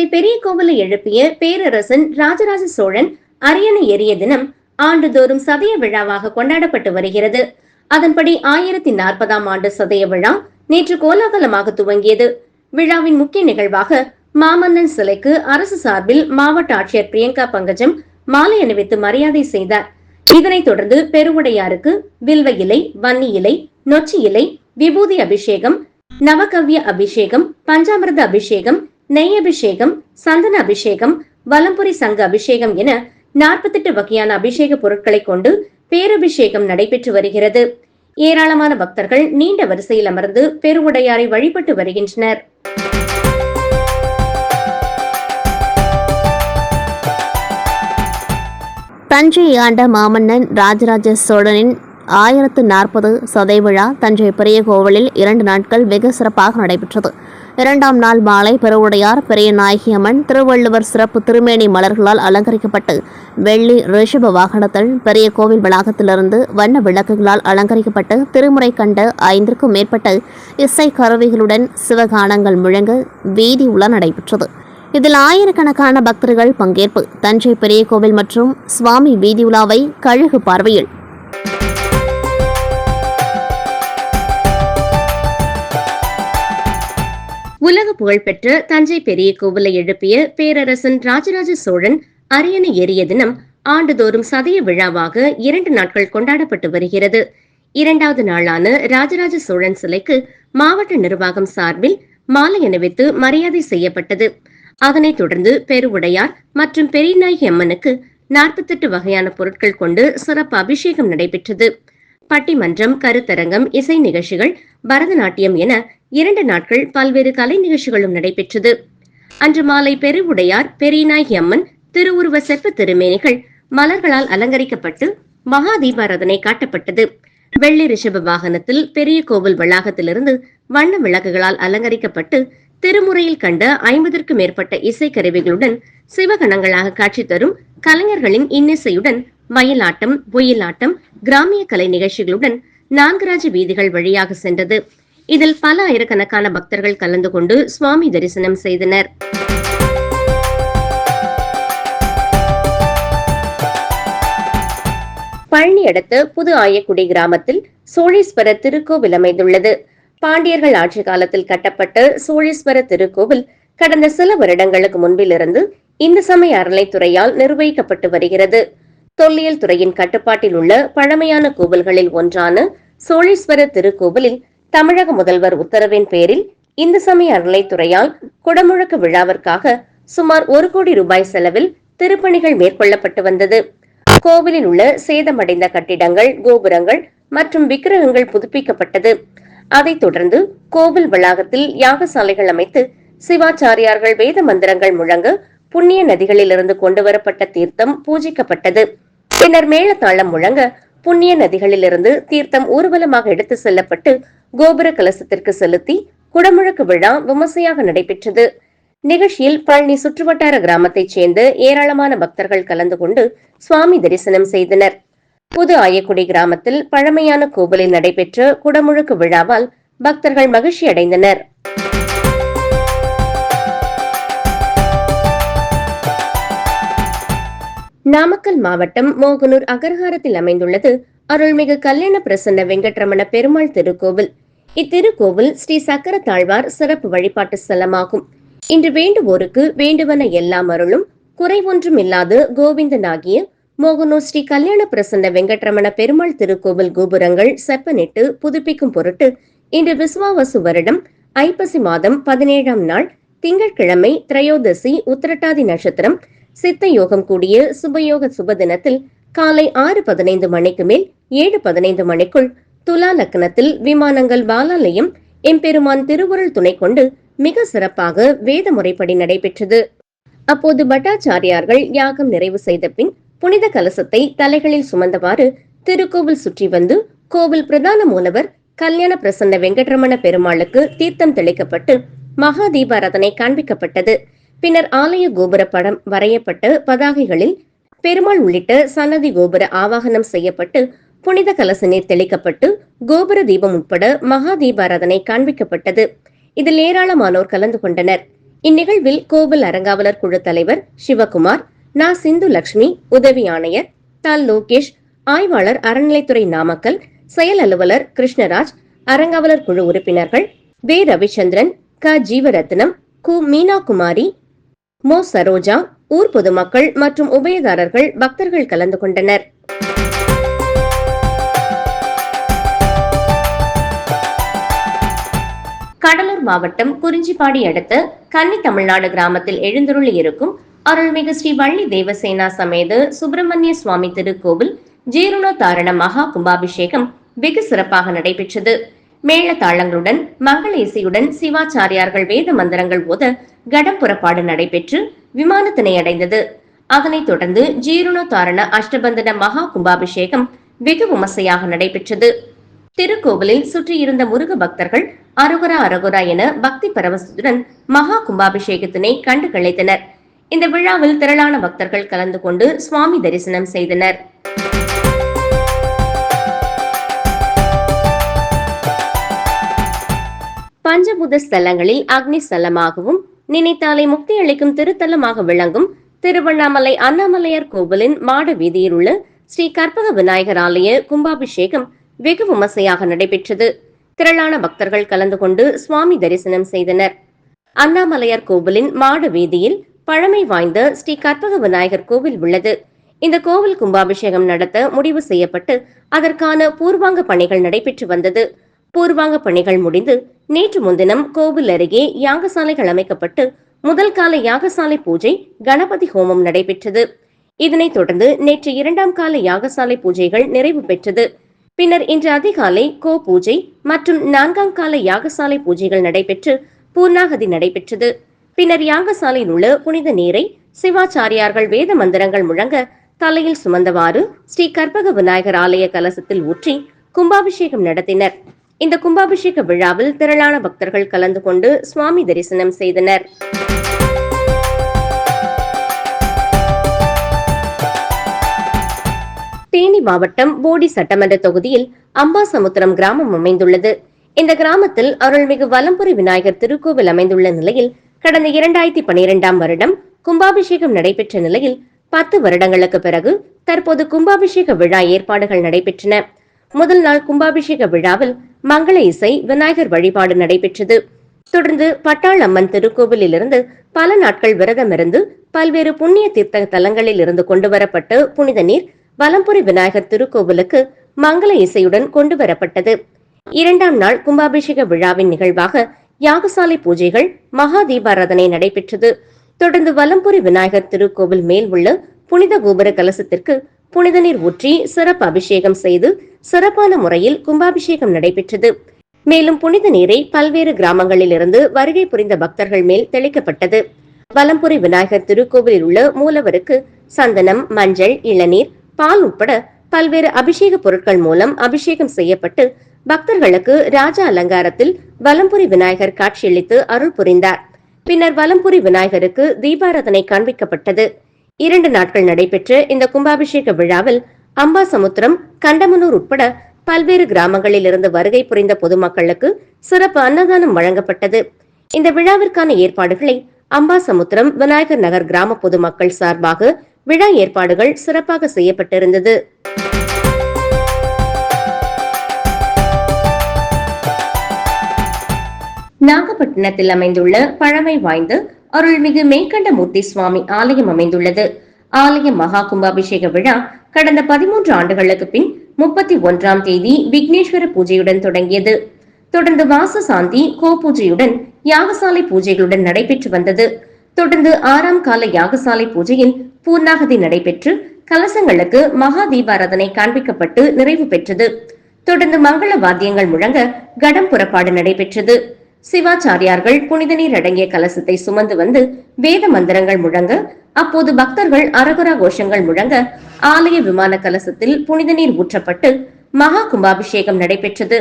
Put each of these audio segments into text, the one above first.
தஞ்சை பெரிய கோவிலை எழுப்பிய பேரரசன் ராஜராஜ சோழன் அரியணை எரிய தினம் ஆண்டுதோறும் சதய விழாவாக கொண்டாடப்பட்டு வருகிறது. அதன்படி ஆயிரத்தி நாற்பதாம் ஆண்டு சதய விழா நேற்று கோலாகலமாக துவங்கியது. விழாவின் முக்கிய நிகழ்வாக மாமன்னன் சிலைக்கு அரசு சார்பில் மாவட்ட ஆட்சியர் பிரியங்கா பங்கஜம் மாலை அணிவித்து மரியாதை செய்தார். இதனைத் தொடர்ந்து பெருவுடையாருக்கு வில்வ இலை வன்னி இலை நொச்சி இலை விபூதி அபிஷேகம் நவகவ்ய அபிஷேகம் பஞ்சாமிரத அபிஷேகம் நெய் அபிஷேகம் சந்தன அபிஷேகம் வலம்புரி சங்க அபிஷேகம் என நாற்பத்தெட்டு வகையான அபிஷேக பொருட்களை கொண்டு பேரபிஷேகம் நடைபெற்று வருகிறது. ஏராளமான பக்தர்கள் நீண்ட வரிசையில் அமர்ந்து பெருவுடையாரை வழிபட்டு வருகின்றனர். தஞ்சை ஆண்ட மாமன்னன் ராஜராஜ சோழனின் ஆயிரத்து நாற்பது சதை விழா தஞ்சை பெரிய கோவிலில் இரண்டு நாட்கள் வெகு சிறப்பாக நடைபெற்றது. இரண்டாம் நாள் மாலை பெருவுடையார் பெரிய நாயகியம்மன் திருவள்ளுவர் சிறப்பு திருமேனி மலர்களால் அலங்கரிக்கப்பட்டு வெள்ளி ரிஷப வாகனத்தில் பெரிய கோவில் வளாகத்திலிருந்து வண்ண விளக்குகளால் அலங்கரிக்கப்பட்டு திருமுறை கண்ட ஐந்திற்கும் மேற்பட்ட இசை கருவிகளுடன் சிவகானங்கள் முழங்க வீதி உலா நடைபெற்றது. இதில் ஆயிரக்கணக்கான பக்தர்கள் பங்கேற்பு. தஞ்சை பெரிய கோவில் மற்றும் சுவாமி வீதி உலாவை கழுகு பார்வையில் உலக புகழ்பெற்ற தஞ்சை பெரிய கோவிலை எழுப்பிய பேரரசன் ராஜராஜ சோழன் அரியணை ஏறிய தினம் ஆண்டுதோறும் சதய விழாவாக இரண்டு நாட்கள் கொண்டாடப்பட்டு வருகிறது. இரண்டாவது நாளான ராஜராஜ சோழன் சிலைக்கு மாவட்ட நிர்வாகம் சார்பில் மாலை அணிவித்து மரியாதை செய்யப்பட்டது. அதனைத் தொடர்ந்து பெருவுடையார் மற்றும் பெரியநாயகி அம்மனுக்கு நாற்பத்தெட்டு வகையான பொருட்கள் கொண்டு சிறப்பு அபிஷேகம் நடைபெற்றது. பட்டிமன்றம் கருத்தரங்கம் இசை நிகழ்ச்சிகள் பரதநாட்டியம் என இரண்டு நாட்கள் பல்வேறு கலை நிகழ்ச்சிகளும் நடைபெற்றது. அன்று மாலை பெருவுடையார் பெரியநாயகி அம்மன் திருவுருவ செப்ப திருமேனிகள் மலர்களால் அலங்கரிக்கப்பட்டு மகா தீபாராதனை காட்டப்பட்டது. வெள்ளி ரிஷப வாகனத்தில் பெரிய கோவில் வளாகத்திலிருந்து வண்ண விளக்குகளால் அலங்கரிக்கப்பட்டு திருமுறையில் கண்ட ஐம்பதற்கும் மேற்பட்ட இசைக்கருவிகளுடன் சிவகணங்களாக காட்சி தரும் கலைஞர்களின் இன்னிசையுடன் மயிலாட்டம் ஒயிலாட்டம் கிராமிய கலை நிகழ்ச்சிகளுடன் நான்கராஜ வீதிகள் வழியாக சென்றது. இதில் பல ஆயிரக்கணக்கான பக்தர்கள் கலந்து கொண்டு சுவாமி தரிசனம் செய்தனர். பழனி அடுத்த புது ஆயக்குடி கிராமத்தில் சோழீஸ்வரர் திருக்கோவில் அமைந்துள்ளது. பாண்டியர்கள் ஆட்சி காலத்தில் கட்டப்பட்ட சோழீஸ்வர திருக்கோவில் கடந்த சில வருடங்களுக்கு முன்பிலிருந்து இந்து சமய அறநிலைத்துறையால் நிர்வகிக்கப்பட்டு வருகிறது. தொல்லியல் துறையின் கட்டுப்பாட்டில் உள்ள பழமையான கோவில்களில் ஒன்றான சோழீஸ்வர திருக்கோவிலில் தமிழக முதல்வர் உத்தரவின் பேரில் இந்து சமய அறநிலைத்துறையால் குடமுழக்கு விழாவிற்காக சுமார் ஒரு கோடி ரூபாய் செலவில் திருப்பணிகள் மேற்கொள்ளப்பட்டு வந்தது. கோவிலில் உள்ள சேதமடைந்த கட்டிடங்கள் கோபுரங்கள் மற்றும் விக்கிரகங்கள் புதுப்பிக்கப்பட்டது. அதைத் தொடர்ந்து கோவில் வளாகத்தில் யாகசாலைகள் அமைத்து சிவாச்சாரியார்கள் வேத மந்திரங்கள் முழங்க புண்ணிய நதிகளிலிருந்து கொண்டுவரப்பட்ட தீர்த்தம் பூஜிக்கப்பட்டது. பின்னர் மேளதாளம் முழங்க புண்ணிய நதிகளிலிருந்து தீர்த்தம் ஊர்வலமாக எடுத்து செல்லப்பட்டு கோபுர கலசத்திற்கு செலுத்தி குடமுழக்கு விழா விமர்சையாக நடைபெற்றது. நிகழ்ச்சியில் பழனி சுற்றுவட்டார கிராமத்தைச் சேர்ந்த ஏராளமான பக்தர்கள் கலந்து கொண்டு சுவாமி தரிசனம் செய்தனர். புது ஆயக்குடி கிராமத்தில் பழமையான கோவிலில் நடைபெற்ற குடமுழுக்கு விழாவால் பக்தர்கள் மகிழ்ச்சி அடைந்தனர். நாமக்கல் மாவட்டம் மோகனூர் அகர்ஹாரத்தில் அமைந்துள்ளது அருள்மிகு கல்யாண பிரசன்ன வெங்கட்ரமண பெருமாள் திருக்கோவில். இத்திருக்கோவில் ஸ்ரீ சக்கர தாழ்வார் சிறப்பு வழிபாட்டு ஸ்தலமாகும். இன்று வேண்டுவோருக்கு வேண்டுவன எல்லாம் அருளும் குறைவொன்றும் இல்லாத கோவிந்தனாகிய மோகனூர் ஸ்ரீ கல்யாண பிரசன்ன வெங்கட்ரமண பெருமாள் திருக்கோவில் கோபுரங்கள் செப்பனிட்டு புதுப்பிக்கும் பொருட்டு இன்று விஸ்வாவசு வருடம் ஐப்பசி மாதம் பதினேழாம் நாள் திங்கட்கிழமை திரையோதசி உத்திரட்டாதி நட்சத்திரம் சித்த யோகம் கூடிய சுபயோக சுப தினத்தில் காலை ஆறு பதினைந்து மணிக்கு மேல் ஏழு பதினைந்து மணிக்குள் துலா லக்னத்தில் விமானங்கள் பாலாலயம் எம்பெருமான் திருவுருள் துணை கொண்டு மிக சிறப்பாக வேத முறைப்படி நடைபெற்றது. அப்போது பட்டாச்சாரியார்கள் யாகம் நிறைவு செய்த பின் புனித கலசத்தை தலைகளில் சுமந்தவாறு திருக்கோவில் சுற்றி வந்து கோவில் பிரதான மூலவர் கல்யாண பிரசன்ன வெங்கட்ரமண பெருமாளுக்கு தீர்த்தம் தெளிக்கப்பட்டு மகா தீபாராதனை காண்பிக்கப்பட்டது. பின்னர் ஆலய கோபுர படம் வரையப்பட்ட பதாகைகளில் பெருமாள் உள்ளிட்ட சன்னதி கோபுர ஆவாகனம் செய்யப்பட்டு புனித கலச நீர் தெளிக்கப்பட்டு கோபுர தீபம் உட்பட மகா தீபாராதனை காண்பிக்கப்பட்டது. இதில் ஏராளமானோர் கலந்து கொண்டனர். இந்நிகழ்வில் கோவில் அறங்காவலர் குழு தலைவர் சிவகுமார் நா சிந்து லட்சுமி உதவி ஆணையர் தால் லோகேஷ் ஆய்வாளர் அறநிலைத்துறை நாமக்கல் செயல் அலுவலர் கிருஷ்ணராஜ் அறங்காவலர் குழு உறுப்பினர்கள் வே. ரவிச்சந்திரன் க. ஜீவரத்னம் கு. மீனா குமாரி மோ. சரோஜா ஊர் பொதுமக்கள் மற்றும் உபயதாரர்கள் பக்தர்கள் கலந்து கொண்டனர். கடலூர் மாவட்டம் குறிஞ்சிப்பாடி அடுத்த கன்னி தமிழ்நாடு கிராமத்தில் எழுந்தருளி இருக்கும் அருள்மிகு ஸ்ரீ வள்ளி தேவசேனா சமேத சுப்பிரமணிய சுவாமி திருக்கோவில் ஜீரணோத்தாரண மகா கும்பாபிஷேகம் வெகு சிறப்பாக நடைபெற்றது. மேள தாளங்களுடன் மங்கள இசையுடன் சிவாச்சாரியார்கள் வேத மந்திரங்கள் ஓத கடம் புறப்பாடு நடைபெற்று விமானத்தினை அடைந்தது. அதனைத் தொடர்ந்து ஜீரணோத்தாரண அஷ்டபந்தன மகா கும்பாபிஷேகம் வெகு விமர்சையாக நடைபெற்றது. திருக்கோவிலில் சுற்றியிருந்த முருக பக்தர்கள் அரோகரா அரோகரா என பக்தி பரவசத்துடன் மகா கும்பாபிஷேகத்தினை கண்டு கழித்தனர் இந்த விழாவில் திரளான பக்தர்கள் கலந்து கொண்டு சுவாமி தரிசனம் செய்தனர். பஞ்சபூத ஸ்தலங்களில் அக்னி ஸ்தலமாகவும் நினைத்தாலே முக்தி அளிக்கும் திருத்தலமாக விளங்கும் திருவண்ணாமலை அண்ணாமலையார் கோவிலின் மாட வீதியில் உள்ள ஸ்ரீ கற்பக விநாயகர் ஆலய கும்பாபிஷேகம் வெகு விமர்சையாக நடைபெற்றது. திரளான பக்தர்கள் கலந்து கொண்டு சுவாமி தரிசனம் செய்தனர். அண்ணாமலையார் கோவிலின் மாட வீதியில் பழமை வாய்ந்த ஸ்ரீ கற்பக விநாயகர் கோவில் உள்ளது. இந்த கோவில் கும்பாபிஷேகம் நடத்த முடிவு செய்யப்பட்டு அதற்கான பூர்வாங்க பணிகள் நடைபெற்று வந்தது. பூர்வாங்க பணிகள் முடிந்து நேற்று முன்தினம் கோவில் அருகே யாகசாலைகள் அமைக்கப்பட்டு முதல் கால யாகசாலை பூஜை கணபதி ஹோமம் நடைபெற்றது. இதனைத் தொடர்ந்து நேற்று இரண்டாம் கால யாகசாலை பூஜைகள் நிறைவு பெற்றது. பின்னர் இன்று அதிகாலை கோ பூஜை மற்றும் நான்காம் கால யாகசாலை பூஜைகள் நடைபெற்று பூர்ணாகதி நடைபெற்றது. பின்னர் யாகசாலையில் உள்ள புனித நீரை சிவாச்சாரியார்கள் வேத மந்திரங்கள் முழங்க தலையில் சுமந்தவாறு ஸ்ரீ கற்பக விநாயகர் ஆலய கலசத்தில் ஊற்றி கும்பாபிஷேகம் நடத்தினர். இந்த கும்பாபிஷேக விழாவில் திரளான பக்தர்கள் கலந்து கொண்டு சுவாமி தரிசனம் செய்தனர். தேனி மாவட்டம் போடி சட்டமன்ற தொகுதியில் அம்பாசமுத்திரம் கிராமம் அமைந்துள்ளது. இந்த கிராமத்தில் அருள்மிகு வலம்புரி விநாயகர் திருக்கோவில் அமைந்துள்ள நிலையில் கடந்த இரண்டாயிரத்தி பனிரெண்டாம் வருடம் கும்பாபிஷேகம் நடைபெற்ற நிலையில் பத்து வருடங்களுக்கு பிறகு தற்போது கும்பாபிஷேக விழா ஏற்பாடுகள் நடைபெற்றன. முதல் நாள் கும்பாபிஷேக விழாவில் மங்கள இசை விநாயகர் வழிபாடு நடைபெற்றது. தொடர்ந்து பட்டாள் அம்மன் பல நாட்கள் விரதமிருந்து பல்வேறு புண்ணிய தீர்த்த தலங்களில் இருந்து கொண்டுவரப்பட்டு புனித நீர் வலம்புரி விநாயகர் திருக்கோவிலுக்கு மங்கள இசையுடன் கொண்டு வரப்பட்டது இரண்டாம் நாள் கும்பாபிஷேக விழாவின் நிகழ்வாக யாகசாலை பூஜைகள் மகா தீபாராதனை நடைபெற்றது. தொடர்ந்து வலம்புரி விநாயகர் திருக்கோவில் மேல் உள்ள புனித கோபுர கலசத்திற்கு புனித நீர் ஊற்றி சிறப்பு அபிஷேகம் செய்து சிறப்பான முறையில் கும்பாபிஷேகம் நடைபெற்றது. மேலும் புனித நீரை பல்வேறு கிராமங்களில் இருந்து வருகை புரிந்த பக்தர்கள் மேல் தெளிக்கப்பட்டது. வலம்புரி விநாயகர் திருக்கோவிலில் உள்ள மூலவருக்கு சந்தனம் மஞ்சள் இளநீர் பால் உட்பட பல்வேறு அபிஷேக பொருட்கள் மூலம் அபிஷேகம் செய்யப்பட்டு பக்தர்களுக்கு ராஜ அலங்காரத்தில் வலம்புரி விநாயகர் காட்சியளித்து அருள் புரிந்தார். பின்னர் வலம்புரி விநாயகருக்கு தீபாராதனை காண்பிக்கப்பட்டது. இரண்டு நாட்கள் நடைபெற்ற இந்த கும்பாபிஷேக விழாவில் அம்பாசமுத்திரம் கண்டமனூர் உட்பட பல்வேறு கிராமங்களில் இருந்து வருகை புரிந்த பொதுமக்களுக்கு சிறப்பு அன்னதானம் வழங்கப்பட்டது. இந்த விழாவிற்கான ஏற்பாடுகளை அம்பாசமுத்திரம் விநாயகர் நகர் கிராம பொதுமக்கள் சார்பாக விழா ஏற்பாடுகள் சிறப்பாக செய்யப்பட்டிருந்தது. நாகப்பட்டினத்தில் அமைந்துள்ள பழமை வாய்ந்த அருள்மிகு மேற்கண்ட மூர்த்தி சுவாமி ஆலயம் அமைந்துள்ளது. ஆலய மகா கும்பாபிஷேக விழா கடந்த பதிமூன்று ஆண்டுகளுக்கு பின் முப்பத்தி ஒன்றாம் தேதி விக்னேஸ்வர பூஜையுடன் தொடங்கியது. தொடர்ந்து வாச சாந்தி கோ பூஜையுடன் யாகசாலை பூஜைகளுடன் நடைபெற்று வந்தது. தொடர்ந்து ஆறாம் கால யாகசாலை பூஜையில் பூர்ணாகதி நடைபெற்று கலசங்களுக்கு மகா தீபாராதனை காண்பிக்கப்பட்டு நிறைவு பெற்றது. தொடர்ந்து மங்கள வாத்தியங்கள் முழங்க கடம் புறப்பாடு நடைபெற்றது. சிவாச்சாரியார்கள் புனித நீர் அடங்கிய கலசத்தை சுமந்து வந்து வேத மந்திரங்கள் முழங்க அப்போது பக்தர்கள் அரகுரா கோஷங்கள் முழங்க ஆலய விமான கலசத்தில் புனித நீர் ஊற்றப்பட்டு மகா கும்பாபிஷேகம் நடைபெற்றது.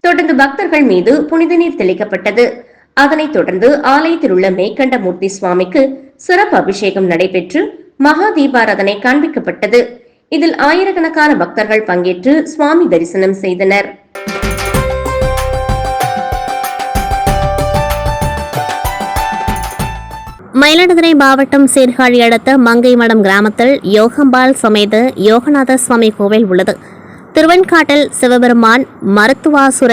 தொடர்ந்து பக்தர்கள் மீது புனித நீர் தெளிக்கப்பட்டது. அதனைத் தொடர்ந்து ஆலயத்தில் உள்ள மேற்கண்டமூர்த்தி சுவாமிக்கு சிறப்பு அபிஷேகம் நடைபெற்று மகா தீபாராதனை காண்பிக்கப்பட்டது. இதில் ஆயிரக்கணக்கான பக்தர்கள் பங்கேற்று சுவாமி தரிசனம் செய்தனர். மயிலாடுதுறை மாவட்டம் சீர்காழி அடுத்த மங்கைமடம் கிராமத்தில் யோகம்பால் சமேத யோகநாத சுவாமி கோவில் உள்ளது. திருவெண்காட்டில் சிவபெருமான் மருத்துவாசுர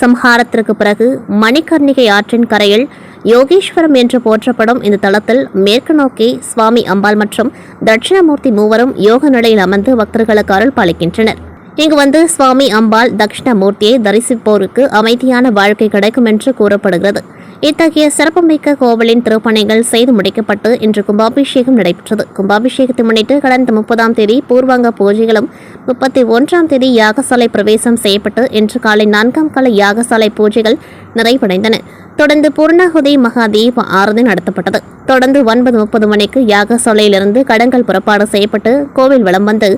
சம்ஹாரத்திற்கு பிறகு மணிகர்ணிகை ஆற்றின் கரையில் யோகேஸ்வரம் என்று போற்றப்படும் இந்த தளத்தில் மேற்கு நோக்கி சுவாமி அம்பாள் மற்றும் தட்சிணமூர்த்தி மூவரும் யோக நிலையில் அமர்ந்து பக்தர்களுக்கு அருள் பாலிக்கின்றனர். இங்கு வந்து சுவாமி அம்பாள் தட்சிணமூர்த்தியை தரிசிப்போருக்கு அமைதியான வாழ்க்கை கிடைக்கும் என்று கூறப்படுகிறது. இத்தகைய சிறப்புமிக்க கோவிலின் திருப்பணிகள் செய்து முடிக்கப்பட்டு இன்று கும்பாபிஷேகம் நடைபெற்றது. கும்பாபிஷேகத்தை முன்னிட்டு கடந்த முப்பதாம் தேதி பூர்வாங்க பூஜைகளும் முப்பத்தி ஒன்றாம் தேதி யாகசாலை பிரவேசம் செய்யப்பட்டு இன்று காலை நான்காம் கால யாகசாலை பூஜைகள் நிறைவடைந்தன. தொடர்ந்து பூர்ணாகுதி மகா தீப ஆரதி நடத்தப்பட்டது. தொடர்ந்து ஒன்பது முப்பது மணிக்கு யாகசாலையிலிருந்து கடங்கள் புறப்பாடு செய்யப்பட்டு கோவில் வலம் வந்து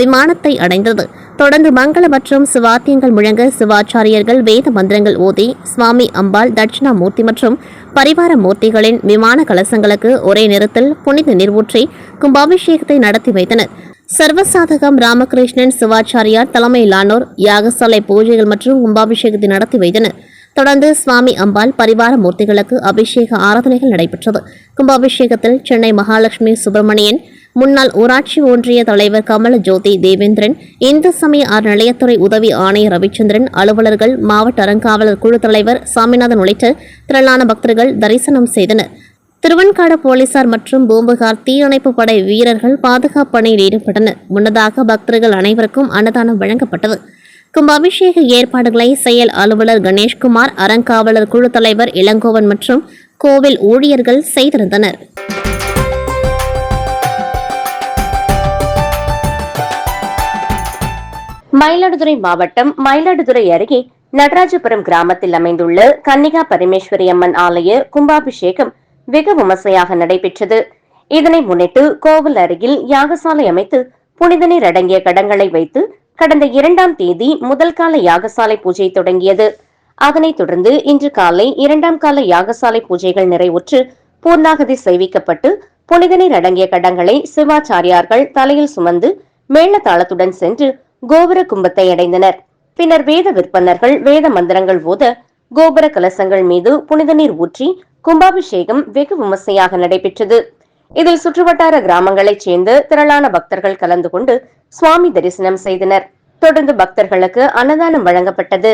விமானத்தை அடைந்தது. தொடர்ந்து மங்கள மற்றும் சிவாத்தியங்கள் முழங்க சிவாச்சாரியர்கள் வேத மந்திரங்கள் ஓதி சுவாமி அம்பாள் தட்சிணாமூர்த்தி மற்றும் பரிவார மூர்த்திகளின் விமான கலசங்களுக்கு ஒரே நேரத்தில் புனித நீர் ஊற்றி கும்பாபிஷேகத்தை நடத்தி வைத்தனர். சர்வசாதகம் ராமகிருஷ்ணன் சிவாச்சாரியார் தலைமையிலானோர் யாகசாலை பூஜைகள் மற்றும் கும்பாபிஷேகத்தை நடத்தி வைத்தனர். தொடர்ந்து சுவாமி அம்பாள் பரிவார மூர்த்திகளுக்கு அபிஷேக ஆராதனைகள் நடைபெற்றது. கும்பாபிஷேகத்தில் சென்னை மகாலட்சுமி சுப்பிரமணியன் முன்னாள் ஊராட்சி ஒன்றிய தலைவர் கமல ஜோதி தேவேந்திரன் இந்து சமய அறநிலையத்துறை உதவி ஆணையர் ரவிச்சந்திரன் அலுவலர்கள் மாவட்ட அறங்காவலர் குழு தலைவர் சாமிநாதன் உள்ளிட்ட திரளான பக்தர்கள் தரிசனம் செய்தனர். திருவன்காடு போலீசார் மற்றும் பூம்புகார் தீயணைப்பு படை வீரர்கள் பாதுகாப்பு பணியில் ஈடுபட்டனர். முன்னதாக பக்தர்கள் அனைவருக்கும் அன்னதானம் வழங்கப்பட்டது. கும்பாபிஷேக ஏற்பாடுகளை செயல் அலுவலர் கணேஷ்குமார் அறங்காவலர் குழு தலைவர் இளங்கோவன் மற்றும் கோவில் ஊழியர்கள் செய்திருந்தனர். மயிலாடுதுறை மாவட்டம் மயிலாடுதுறை அருகே நடராஜபுரம் கிராமத்தில் அமைந்துள்ள கன்னிகா பரமேஸ்வரி அம்மன் ஆலய கும்பாபிஷேகம் வெகு விமர்சையாக நடைபெற்றது. இதனை முன்னிட்டு கோவில் அருகில் யாகசாலை அமைத்து புனித நீர் அடங்கிய கடங்களை வைத்து கடந்த இரண்டாம் தேதி முதல் கால யாகசாலை பூஜை தொடங்கியது. அதனைத் தொடர்ந்து இன்று காலை இரண்டாம் கால யாகசாலை பூஜைகள் நிறைவுற்று பூர்ணாகதி செய்விக்கப்பட்டு புனித நீர் அடங்கிய கடங்களை சிவாச்சாரியார்கள் தலையில் சுமந்து மேளதாளத்துடன் சென்று கோபுர கும்பத்தை அடைந்தனர். பின்னர் வேத விற்பனர்கள் வேத மந்திரங்கள் ஓத கோபுர கலசங்கள் மீது புனித நீர் ஊற்றி கும்பாபிஷேகம் வெகு விமர்சையாக நடைபெற்றது. இதில் சுற்றுவட்டார கிராமங்களைச் சேர்ந்த திரளான பக்தர்கள் கலந்து கொண்டு சுவாமி தரிசனம் செய்தனர். தொடர்ந்து பக்தர்களுக்கு அன்னதானம் வழங்கப்பட்டது.